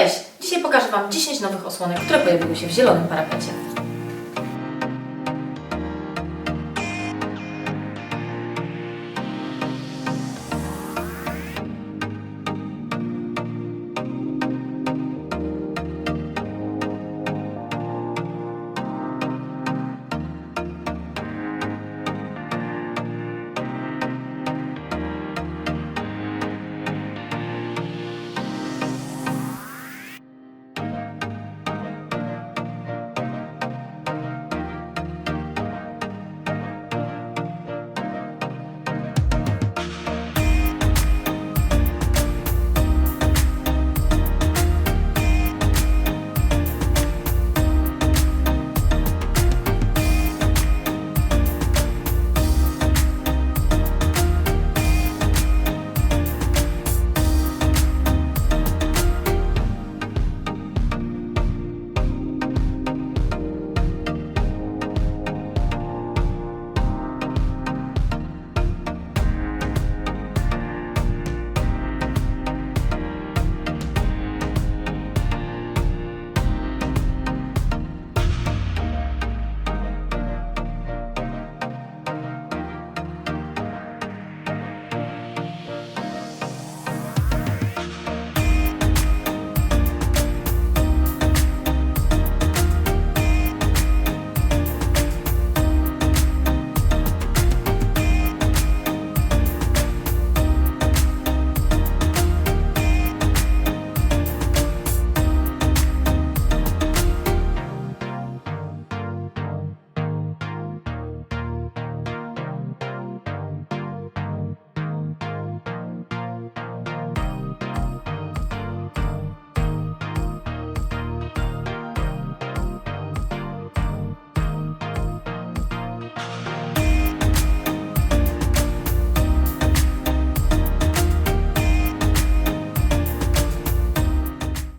Cześć! Dzisiaj pokażę Wam 10 nowych osłonek, które pojawiły się w zielonym parapecie.